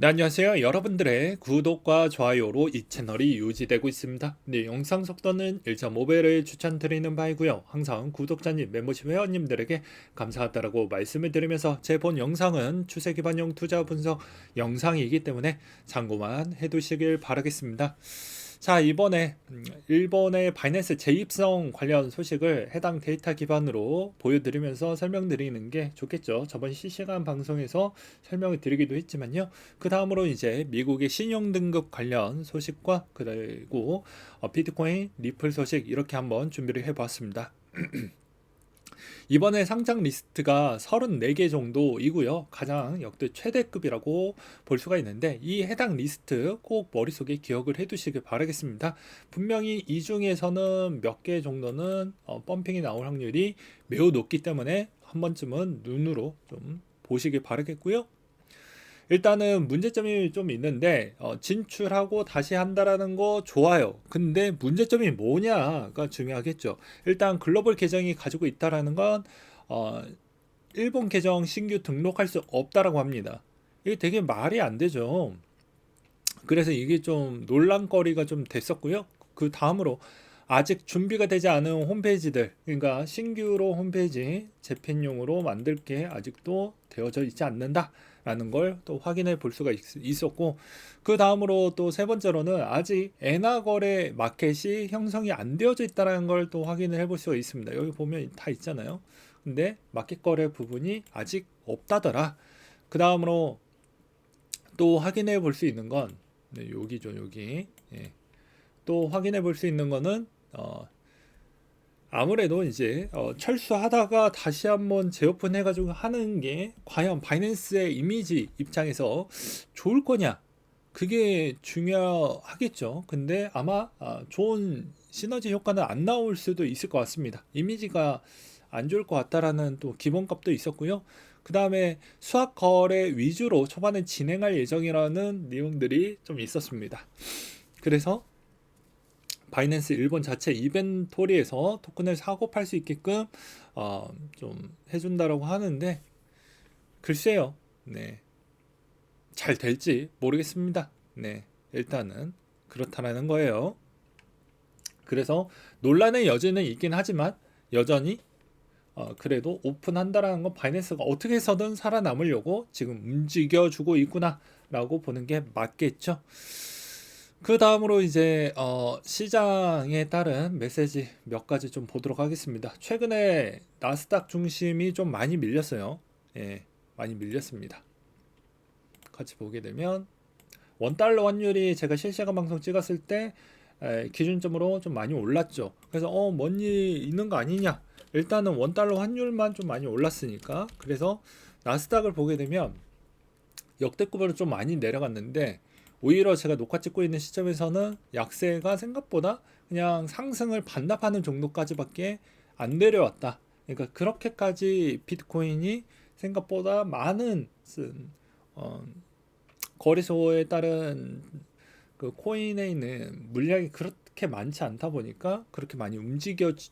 네, 안녕하세요. 여러분들의 구독과 좋아요로 이 채널이 유지되고 있습니다. 네, 영상 속도는 1.5배를 추천드리는 바이고요. 항상 구독자님, 멤버십 회원님들에게 감사하다라고 말씀을 드리면서 제 본 영상은 추세 기반형 투자 분석 영상이기 때문에 참고만 해두시길 바라겠습니다. 자, 이번에 음, 일본의 바이낸스 재입성 관련 소식을 해당 데이터 기반으로 보여드리면서 설명드리는 게 좋겠죠. 저번 실시간 방송에서 설명을 드리기도 했지만요. 그 다음으로 이제 미국의 신용 등급 관련 소식과 그리고 어, 비트코인, 리플 소식 이렇게 한번 준비를 해봤습니다. 이번에 상장 리스트가 34개 정도이고요. 가장 역대 최대급이라고 볼 수가 있는데 이 해당 리스트 꼭 머릿속에 기억을 해두시길 바라겠습니다. 분명히 이 중에서는 몇 개 정도는 어, 펌핑이 나올 확률이 매우 높기 때문에 한 번쯤은 눈으로 좀 보시길 바라겠고요. 일단은 문제점이 좀 있는데 어, 진출하고 다시 한다라는 거 좋아요. 근데 문제점이 뭐냐가 중요하겠죠. 일단 글로벌 계정이 가지고 있다라는 건 어, 일본 계정 신규 등록할 수 없다라고 합니다. 이게 되게 말이 안 되죠. 그래서 이게 좀 논란거리가 좀 됐었고요. 그 다음으로 아직 준비가 되지 않은 홈페이지들, 그러니까 신규로 홈페이지 재팬용으로 만들 게 아직도 되어져 있지 않는다. 라는 걸 또 확인해 볼 수가 있, 었고그 다음으로 또 세 번째로는 아직 엔화 거래 마켓이 형성이 안 되어져 있다는 걸 또 확인을 해볼 수가 있습니다. 여기 보면 다 있잖아요. 근데 마켓 거래 부분이 아직 없다더라. 그 다음으로 또 확인해 볼 수 있는 건 네, 여기죠 여기 예. 또 확인해 볼 수 있는 거는 어, 아무래도 이제 어, 철수하다가 다시 한번 재오픈 해가지고 하는 게 과연 바이낸스의 이미지 입장에서 좋을 거냐 그게 중요하겠죠. 근데 아마 아, 좋은 시너지 효과는 안 나올 수도 있을 것 같습니다. 이미지가 안 좋을 것 같다라는 또 기본값도 있었고요. 그 다음에 수학 거래 위주로 초반에 진행할 예정이라는 내용들이 좀 있었습니다. 그래서 바이낸스 일본 자체 이벤토리에서 토큰을 사고 팔 수 있게끔 어, 좀 해준다라고 하는데 글쎄요, 네, 잘 될지 모르겠습니다. 네, 일단은 그렇다라는 거예요. 그래서 논란의 여지는 있긴 하지만 여전히 어, 그래도 오픈한다라는 건 바이낸스가 어떻게 해서든 살아남으려고 지금 움직여주고 있구나라고 보는 게 맞겠죠. 그 다음으로 이제 어, 시장에 따른 메시지 몇 가지 좀 보도록 하겠습니다. 최근에 나스닥 중심이 좀 많이 밀렸어요. 예, 많이 밀렸습니다. 같이 보게 되면 원달러 환율이 제가 실시간 방송 찍었을 때 에, 기준점으로 좀 많이 올랐죠. 그래서 어, 뭔일 있는 거 아니냐? 일단은 원달러 환율만 좀 많이 올랐으니까 그래서 나스닥을 보게 되면 역대급으로 좀 많이 내려갔는데 오히려 제가 녹화 찍고 있는 시점에서는 약세가 생각보다 그냥 상승을 반납하는 정도까지밖에 안 내려왔다. 그러니까 그렇게까지 비트코인이 생각보다 많은 어, 거래소에 따른 그 코인에 있는 물량이 그렇게 많지 않다 보니까 그렇게 많이 움직여지지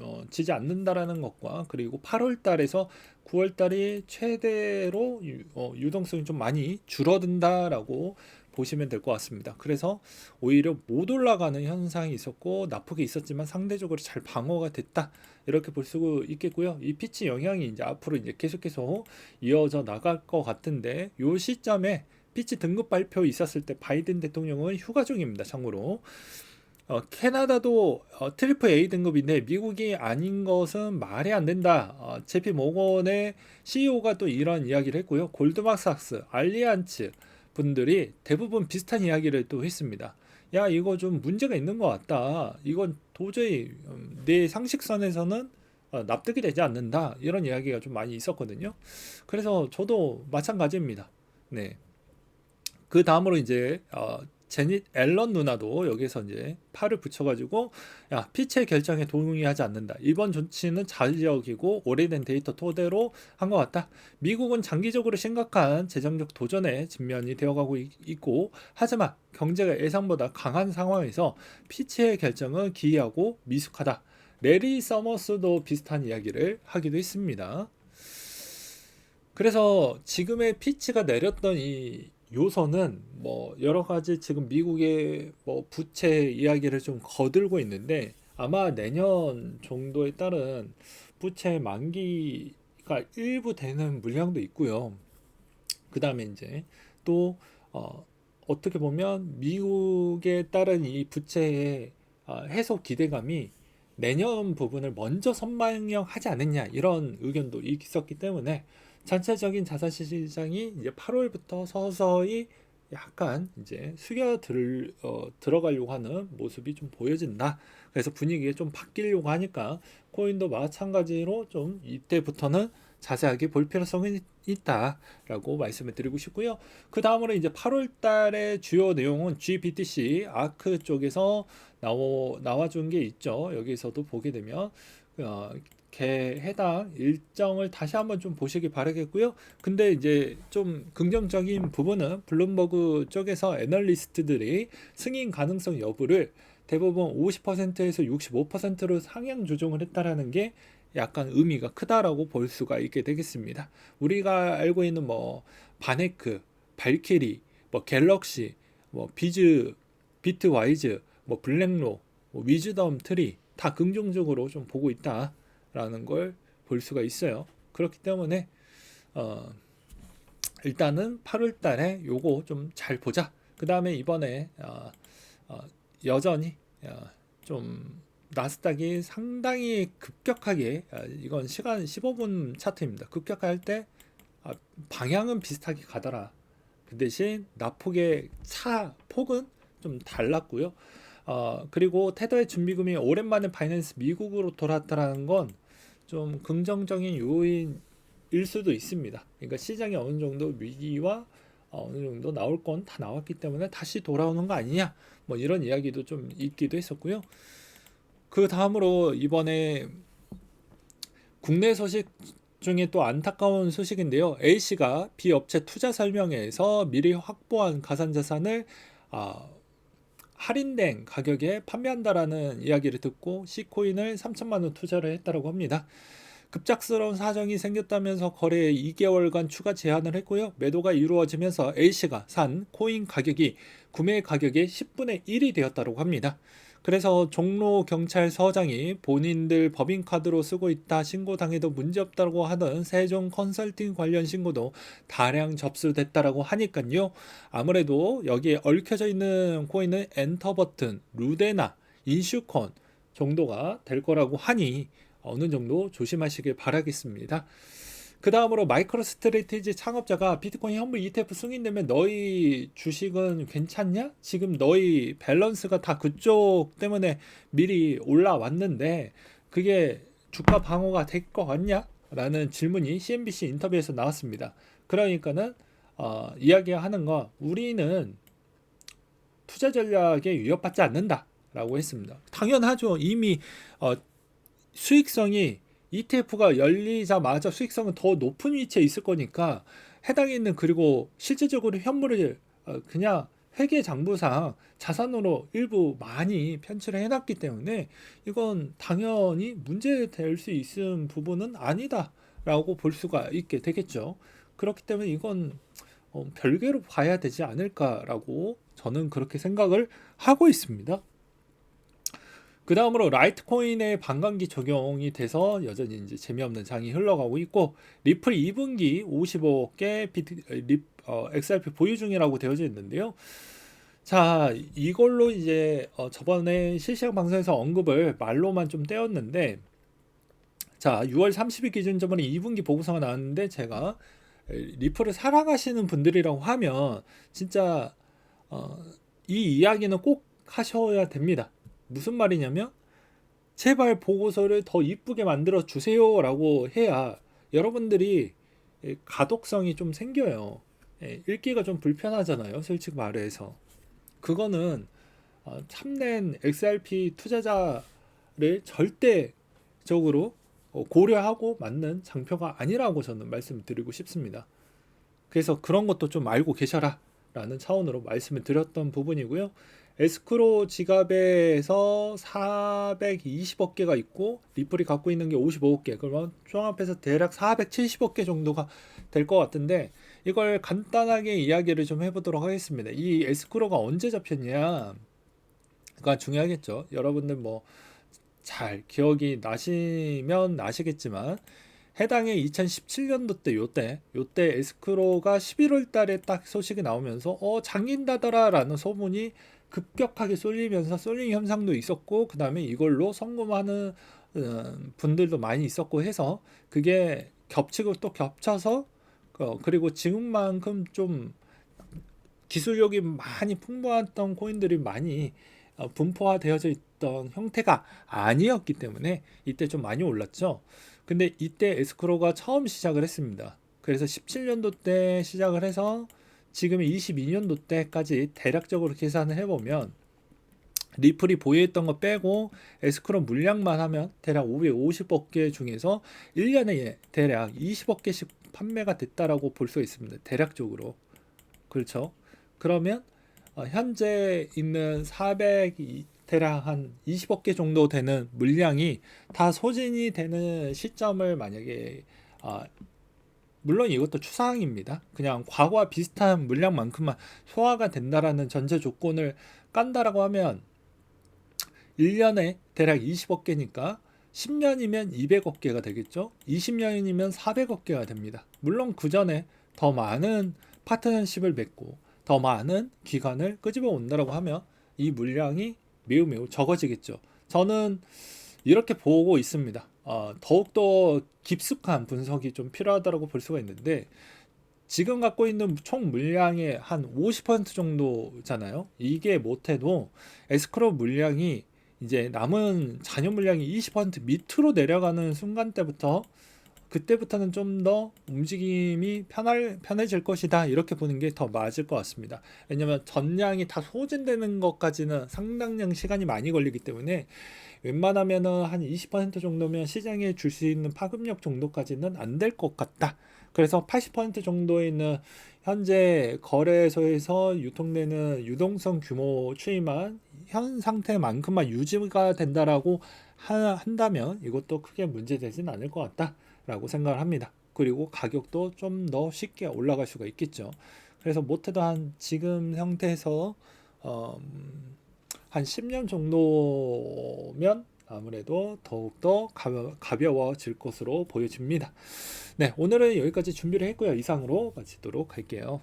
어, 않는다라는 것과 그리고 8월 달에서 9월 달이 최대로 유, 어, 유동성이 좀 많이 줄어든다라고 보시면 될 것 같습니다. 그래서 오히려 못 올라가는 현상이 있었고 나쁘게 있었지만 상대적으로 잘 방어가 됐다 이렇게 볼 수 있겠고요. 이 피치 영향이 이제 앞으로 이제 계속해서 이어져 나갈 것 같은데 요 시점에 피치 등급 발표 있었을 때 바이든 대통령은 휴가 중입니다. 참고로. 어, 캐나다도 어, 트리플 A 등급인데 미국이 아닌 것은 말이 안 된다. 어, 제피 모건의 CEO가 또 이런 이야기를 했고요. 골드막삭스, 알리안츠, 분들이 대부분 비슷한 이야기를 또 했습니다. 야, 이거 좀 문제가 있는 것 같다. 이건 도저히 음, 내 상식선에서는 어, 납득이 되지 않는다. 이런 이야기가 좀 많이 있었거든요. 그래서 저도 마찬가지입니다. 네. 그 다음으로 이제 어, 제닛 앨런 누나도 여기서 이제 팔을 붙여가지고 야 피체 결정에 동의하지 않는다. 이번 조치는 자의적이고 오래된 데이터 토대로 한 것 같다. 미국은 장기적으로 심각한 재정적 도전에 직면이 되어가고 있고 하지만 경제가 예상보다 강한 상황에서 피체의 결정은 기이하고 미숙하다. 레리 서머스도 비슷한 이야기를 하기도 했습니다. 그래서 지금의 피치가 내렸던 이 요소는 뭐 여러 가지 지금 미국의 뭐 부채 이야기를 좀 거들고 있는데 아마 내년 정도에 따른 부채 만기가 일부 되는 물량도 있고요. 그 다음에 이제 또 어, 어떻게 보면 미국에 따른 이 부채의 어, 해소 기대감이 내년 부분을 먼저 선반영하지 않느냐 이런 의견도 있었기 때문에 전체적인 자산 시장이 이제 8월부터 서서히 약간 이제 숙여 들, 어, 들어가려고 하는 모습이 좀 보여진다. 그래서 분위기가 좀 바뀌려고 하니까 코인도 마찬가지로 좀 이때부터는 자세하게 볼 필요성이 있다라고 말씀을 드리고 싶고요. 그 다음으로 이제 8월 달의 주요 내용은 GBTC 아크 쪽에서 나오, 나와준 게 있죠. 여기서도 보게 되면 어, 개 해당 일정을 다시 한번 좀 보시기 바라겠고요. 근데 이제 좀 긍정적인 부분은 블룸버그 쪽에서 애널리스트들이 승인 가능성 여부를 대부분 50%에서 65%로 상향 조정을 했다라는 게 약간 의미가 크다라고 볼 수가 있게 되겠습니다. 우리가 알고 있는 뭐 바네크, 발키리, 뭐 갤럭시, 뭐 비즈, 비트와이즈, 뭐 블랙로, 뭐 위즈덤 트리 다 긍정적으로 좀 보고 있다. 라는 걸 볼 수가 있어요. 그렇기 때문에 어, 일단은 8월 달에 요거 좀 잘 보자. 그 다음에 이번에 어, 어, 여전히 어, 좀 나스닥이 상당히 급격하게 어, 이건 시간 15분 차트입니다. 급격할 때 아, 방향은 비슷하게 가더라. 그 대신 나폭의 차 폭은 좀 달랐고요. 어, 그리고 테더의 준비금이 오랜만에 바이낸스 미국으로 돌아왔다는 건 좀 긍정적인 요인일 수도 있습니다. 그러니까 시장이 어느 정도 위기와 어느 정도 나올 건 다 나왔기 때문에 다시 돌아오는 거 아니냐 뭐 이런 이야기도 좀 있기도 했었고요. 그 다음으로 이번에 국내 소식 중에 또 안타까운 소식인데요. A씨가 비업체 투자 설명회에서 미리 확보한 가상자산을 아, 할인된 가격에 판매한다라는 이야기를 듣고 C코인을 3천만 원 투자를 했다고 합니다. 급작스러운 사정이 생겼다면서 거래에 2개월간 추가 제한을 했고요. 매도가 이루어지면서 A씨가 산 코인 가격이 구매 가격의 10분의 1이 되었다고 합니다. 그래서 종로 경찰서장이 본인들 법인카드로 쓰고 있다 신고당해도 문제없다고 하던 세종 컨설팅 관련 신고도 다량 접수됐다라고 하니까요. 아무래도 여기에 얽혀져 있는 코인은 엔터 버튼, 루데나, 인슈콘 정도가 될 거라고 하니 어느 정도 조심하시길 바라겠습니다. 그 다음으로 마이크로 스트레티지 창업자가 비트코인 현물 ETF 승인되면 너희 주식은 괜찮냐? 지금 너희 밸런스가 다 그쪽 때문에 미리 올라왔는데 그게 주가 방어가 될 것 같냐? 라는 질문이 CNBC 인터뷰에서 나왔습니다. 그러니까는 어, 이야기하는 건 우리는 투자 전략에 위협받지 않는다 라고 했습니다. 당연하죠. 이미 어, 수익성이 ETF가 열리자마자 수익성은 더 높은 위치에 있을 거니까 해당에 있는 그리고 실질적으로 현물을 어, 그냥 회계 장부상 자산으로 일부 많이 편취를 해놨기 때문에 이건 당연히 문제될 수 있는 부분은 아니다라고 볼 수가 있게 되겠죠. 그렇기 때문에 이건 어, 별개로 봐야 되지 않을까라고 저는 그렇게 생각을 하고 있습니다. 그 다음으로 라이트코인의 반감기 적용이 돼서 여전히 이제 재미없는 장이 흘러가고 있고 리플 2분기 55개 비트, 리, 어, XRP 보유 중이라고 되어져 있는데요. 자 이걸로 이제 어, 저번에 실시간 방송에서 언급을 말로만 좀 떼었는데 자 6월 30일 기준 저번에 2분기 보고서가 나왔는데 제가 리플을 사랑하시는 분들이라고 하면 진짜 어, 이 이야기는 꼭 하셔야 됩니다. 무슨 말이냐면 제발 보고서를 더 이쁘게 만들어 주세요라고 해야 여러분들이 가독성이 좀 생겨요. 예, 읽기가 좀 불편하잖아요. 솔직히 말해서. 그거는 어, 참된 XRP 투자자를 절대적으로 어, 고려하고 맞는 장표가 아니라고 저는 말씀드리고 싶습니다. 그래서 그런 것도 좀 알고 계셔라 라는 차원으로 말씀을 드렸던 부분이고요. 에스크로 지갑에서 420억 개가 있고 리플이 갖고 있는 게 55억 개. 그러면 종합해서 대략 470억 개 정도가 될 것 같은데 이걸 간단하게 이야기를 좀 해보도록 하겠습니다. 이 에스크로가 언제 잡혔냐? 가 중요하겠죠. 여러분들 뭐 잘 기억이 나시면 나시겠지만 해당의 2017년도 때 요때 요때 에스크로가 11월 달에 딱 소식이 나오면서 어 잠긴다더라라는 소문이 급격하게 쏠리면서 쏠림 현상도 있었고 그 다음에 이걸로 성공하는 음, 분들도 많이 있었고 해서 그게 겹치고 또 겹쳐서 어, 그리고 지금만큼 좀 기술력이 많이 풍부했던 코인들이 많이 어, 분포화되어져 있던 형태가 아니었기 때문에 이때 좀 많이 올랐죠. 근데 이때 에스크로가 처음 시작을 했습니다. 그래서 17년도 때 시작을 해서 지금 22년도 때까지 대략적으로 계산을 해보면 리플이 보유했던 거 빼고 에스크로 물량만 하면 대략 550억 개 중에서 1년에 대략 20억 개씩 판매가 됐다라고 볼 수 있습니다. 대략적으로. 그렇죠. 그러면 어, 현재 있는 400 이- 대략 한 20억 개 정도 되는 물량이 다 소진이 되는 시점을 만약에 아, 물론 이것도 추상입니다. 그냥 과거와 비슷한 물량만큼만 소화가 된다라는 전제 조건을 깐다라고 하면 1년에 대략 20억 개니까 10년이면 200억 개가 되겠죠. 20년이면 400억 개가 됩니다. 물론 그 전에 더 많은 파트너십을 맺고 더 많은 기관을 끄집어 온다라고 하면 이 물량이 매우 매우 적어지겠죠. 저는 이렇게 보고 있습니다. 어, 더욱더 깊숙한 분석이 좀 필요하다고 볼 수가 있는데 지금 갖고 있는 총 물량의 한 50% 정도잖아요. 이게 못해도 에스크로 물량이 이제 남은 잔여 물량이 20% 밑으로 내려가는 순간 때부터 그때부터는 좀 더 움직임이 편할, 편해질 것이다. 이렇게 보는 게 더 맞을 것 같습니다. 왜냐면 전량이 다 소진되는 것까지는 상당량 시간이 많이 걸리기 때문에 웬만하면은 한 20% 정도면 시장에 줄 수 있는 파급력 정도까지는 안 될 것 같다. 그래서 80% 정도에 있는 현재 거래소에서 유통되는 유동성 규모 추이만 현 상태만큼만 유지가 된다라고 하- 한다면 이것도 크게 문제되진 않을 것 같다 라고 생각을 합니다. 그리고 가격도 좀 더 쉽게 올라갈 수가 있겠죠. 그래서 못해도 한 지금 형태에서 어, 음, 한 10년 정도면 아무래도 더욱더 가벼, 가벼워질 것으로 보여집니다. 네, 오늘은 여기까지 준비를 했고요. 이상으로 마치도록 할게요.